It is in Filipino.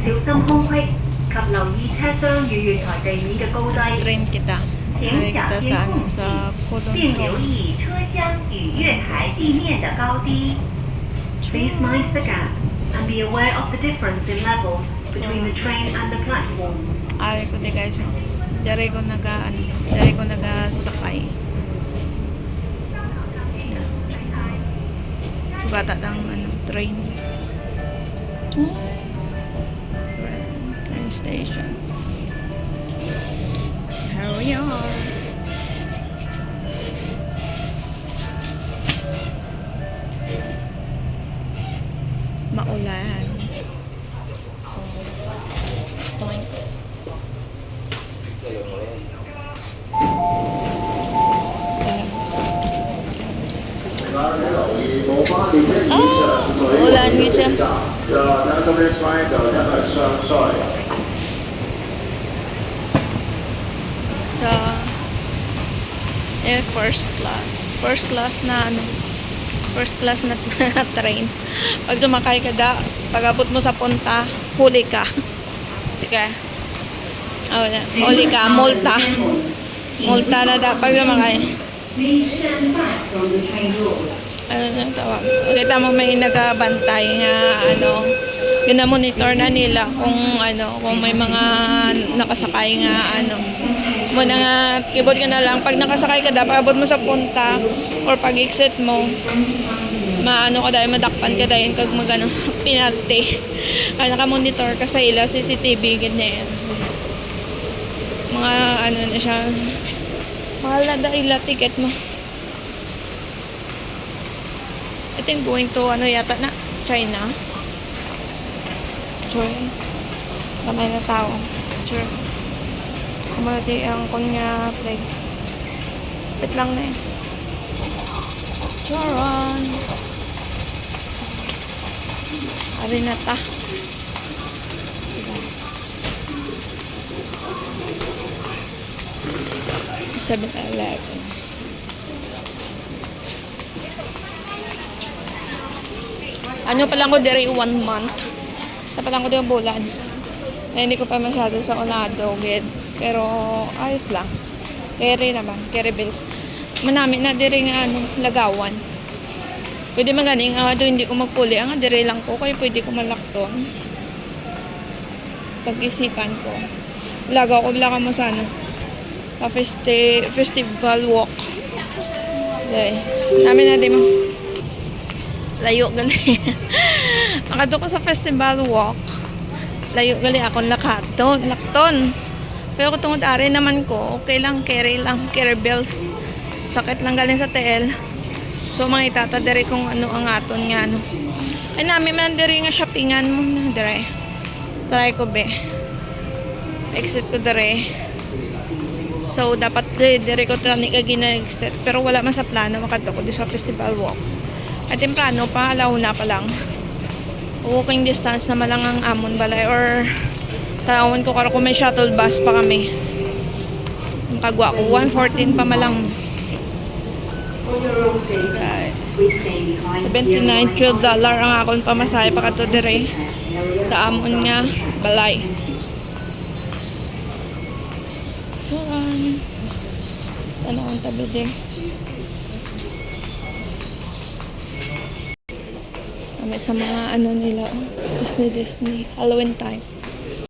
心空隙及留意车厢与月台地面嘅高低。 Train kita. Train 请 kita 小 sa 心 ano, 空隙 sa，并留 Pudong 意车厢与月台地面的高低。Please mind the gap and be aware of the difference in level between the train and the platform. Ari ko di guys. no. Dari ko naga ano, dari ko naga sakay. Sugata ng ano, train. Train station. Here we are. Maulan. Point. Oh, ulan gitu. Eh, first class. First class na ano, first class na train. Pag tumakay ka da, pag abot mo sa punta, huli ka. Tika. Oh, yeah. huli ka, multa. Multa na da pag doors. Ano na tawag? Kita mo may nagabantay nga ano, monitor na nila kung ano, kung may mga nakasakay nga ano. Mo na nga, keyboard ka na lang. Pag nakasakay ka da, pag abot mo sa punta, or pag exit mo, maano ka dahil madakpan ka dahil kag magano pinati ay naka-monitor ka sa ila CCTV ganyan. Mga ano na siya. Mahal na dahil ila ticket mo. I think going to ano yata na? China? Sure kamay na tao. Sure kumalati ang kunya place wait lang na eh Charon Ari na ta diba? 7-Eleven Ano pa lang ko dire one month. Sa pa lang ko dire bulan. Eh, hindi ko pa masyado sa unado, gid. Pero ayos lang. Carry naman, carry bills. Manami na dire nga ano, lagawan. Pwede man ganing ah, do hindi ko magpuli. Ang dire lang ko kaya pwede ko malakton. Pag-isipan ko. Laga ko lang mo sa ano. Sa festi festival walk. Okay. Namin na di mo. Layo gali. Nakadto ko sa festival walk. Layo gali ako lakadto, lakton. Pero tungod ari naman ko, okay lang, carry lang, carry bills. Sakit lang galing sa TL. So mga itata diri kung ano ang aton nga ano. Ay namin man diri nga shoppingan mo na diri. Try ko be. Exit ko diri. So dapat diri ko tani ka gina-exit pero wala man sa plano makadto ko di sa festival walk. At temprano pa, alauna pa lang. Walking distance naman lang ang amon balay or tawon ko karo may shuttle bus pa kami. Makagwa ko 114 pa malang. Guys. please stay behind 79 12 dollar ang akon pamasahe pa kato dire sa amon nga balay. Taran. Ano ang tabi din? Kami sa mga ano nila, Disney Disney, Halloween time.